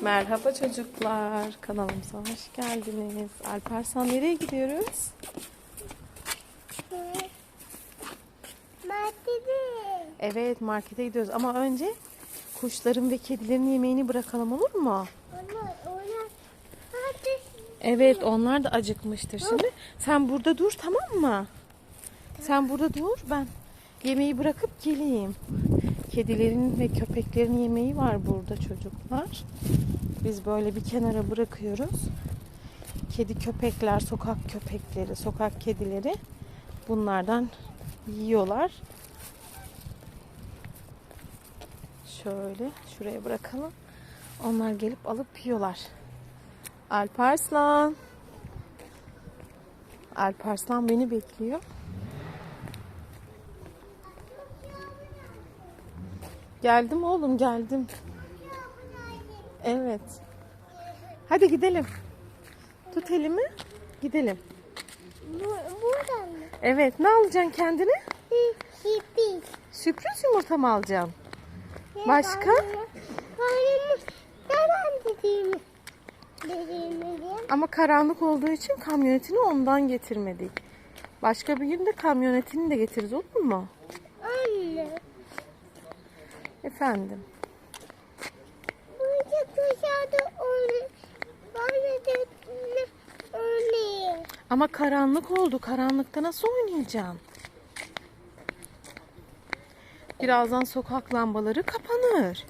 Merhaba çocuklar. Kanalımıza hoş geldiniz. Alparslan nereye gidiyoruz? Markete. Evet markete gidiyoruz ama önce kuşların ve kedilerin yemeğini bırakalım olur mu? Evet onlar da acıkmıştır şimdi. Sen burada dur tamam mı? Sen burada dur ben yemeği bırakıp geleyim. Kedilerin ve köpeklerin yemeği var burada çocuklar. Biz böyle bir kenara bırakıyoruz. Kedi köpekler, sokak köpekleri, sokak kedileri bunlardan yiyorlar. Şöyle şuraya bırakalım. Onlar gelip alıp yiyorlar. Alparslan. Alparslan beni bekliyor. Geldim oğlum geldim. Evet. Hadi gidelim. Tut elimi. Gidelim. Bu, buradan mı? Evet ne alacaksın kendine? Hippie. Sürpriz yumurta mı alacaksın? Başka? Ama karanlık olduğu için kamyonetini ondan getirmedik. Başka bir gün de kamyonetini de getiririz olur mu? Efendim. Burada dışarıda öyle. Böyle de öyle. Ama karanlık oldu. Karanlıkta nasıl oynayacaksın? Birazdan sokak lambaları kapanır.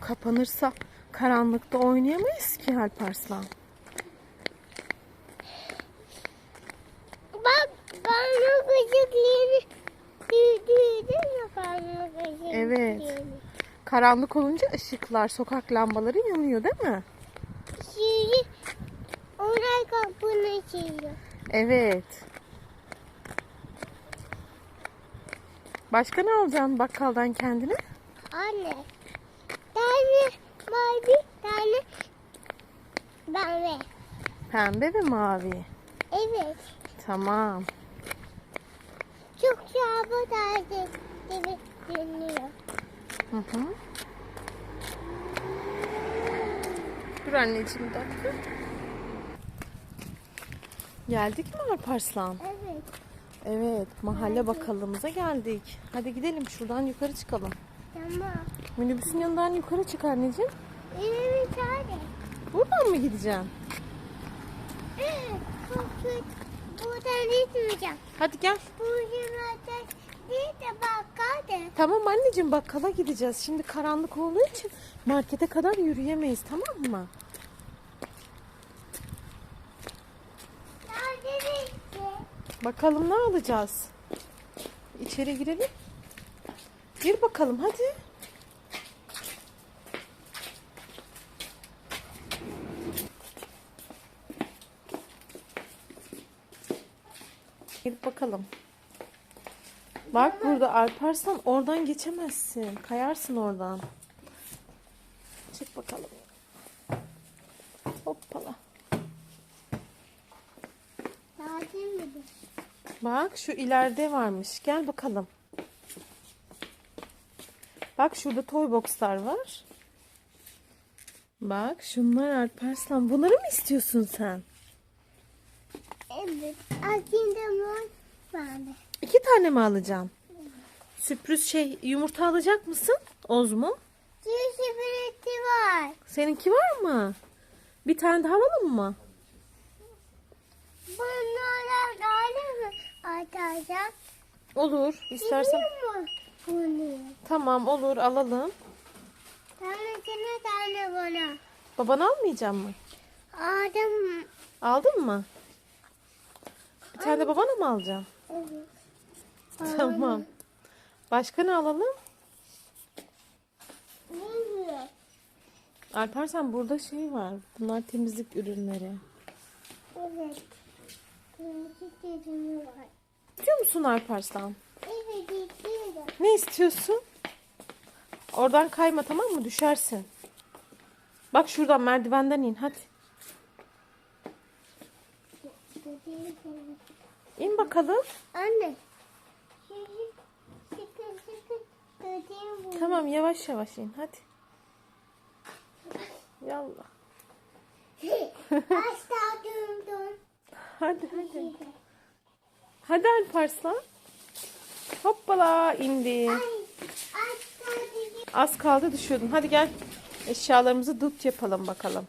Kapanırsa karanlıkta oynayamayız ki Alparslan. Bak karnı gıcık Evet. Karanlık olunca ışıklar, sokak lambaları yanıyor değil mi? Şimdi onlar kapını açıyor. Evet. Başka ne alacaksın bakkaldan kendine? Anne. Tane mavi, tane mavi. Pembe ve mavi. Evet. Tamam. Çok çabuk taze gibi görünüyor. Hı hı. Dur anneciğim bir dakika. Geldik mi Alparslan? Evet. Evet, mahalle bakkalımıza geldik. Hadi gidelim şuradan yukarı çıkalım. Tamam. Minibüsün yanından yukarı çık anneciğim. Evet tane. Buradan mı gideceksin? Evet. Buradan gitmeyeceğim. Hadi gel. Buradan. Tamam anneciğim bakkala gideceğiz. Şimdi karanlık olduğu için markete kadar yürüyemeyiz tamam mı? Bakalım ne alacağız? İçeri girelim. Gir bakalım hadi. Gir bakalım. Bak burada Alparslan oradan geçemezsin. Kayarsın oradan. Çık bakalım. Hoppala. Bak şu ileride varmış. Gel bakalım. Bak şurada toy boxlar var. Bak şunlar Alparslan. Bunları mı istiyorsun sen? Evet. Aslında vardı. İki tane mi alacaksın? Sürpriz şey yumurta alacak mısın? Oz mu? Cici birisi var. Seninki var mı? Bir tane daha alalım mı? Bunlara galiba mı atacak? Olur. İstersen. Biliyor mu bunu? Tamam olur alalım. Tane sana tane bana. Baban almayacak mı? Adam. Aldın mı? Bir tane de babana mı alacaksın? Evet. Tamam. Başka ne alalım? Bilmiyorum. Alparslan burada şey var. Bunlar temizlik ürünleri. Evet. Kırmızı dediğimi var. İstiyor musun Alparslan? Evet istiyorum. Ne istiyorsun? Oradan kayma tamam mı? Düşersin. Bak şuradan merdivenden in hadi. İn bakalım. Anne. Şimdi sıkın sıkın dediğim bu. Tamam yavaş yavaş in hadi. Ya Allah. Asla durdum. Hadi hadi. Hadi Alparslan. Hoppala indi. Az kaldı düşüyordun. Hadi gel. Eşyalarımızı dut yapalım bakalım.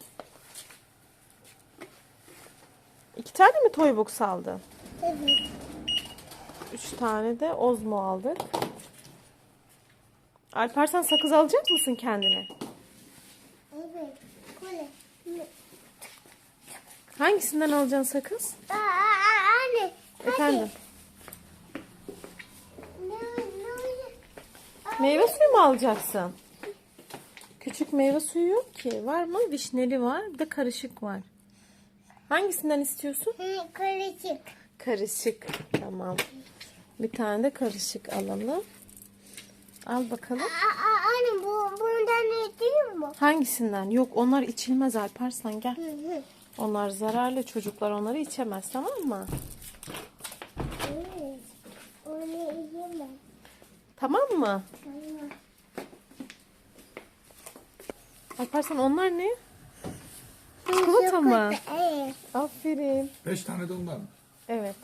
İki tane mi toy box aldın? Evet. Üç tane de Ozmo aldık. Alparslan sakız alacak mısın kendine? Evet. Hangisinden alacaksın sakız? Aa, aa, anne. Efendim. Ne, ne, Meyve suyu mu alacaksın? Küçük meyve suyu yok ki. Var mı? Vişneli var. Bir de karışık var. Hangisinden istiyorsun? Hı, Karışık. Karışık. Tamam. Bir tane de karışık alalım. Al bakalım. Aa, aa, anne bu, bundan ne değil mi? Hangisinden? Yok onlar içilmez Alparslan gel. Hı hı. Onlar zararlı çocuklar onları içemez tamam mı? Evet. Onu yiyemem. Tamam mı? Tamam. Alparslan onlar ne? Çikolata mı? Evet. Aferin. Beş tane de ondan. Evet.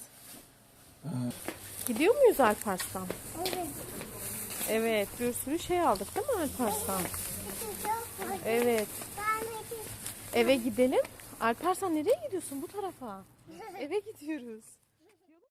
Ha, Gidiyor muyuz Alparslan? Evet. Evet bir sürü şey aldık değil mi Alparslan? Evet. Eve gidelim. Alparslan nereye gidiyorsun bu tarafa? Eve gidiyoruz.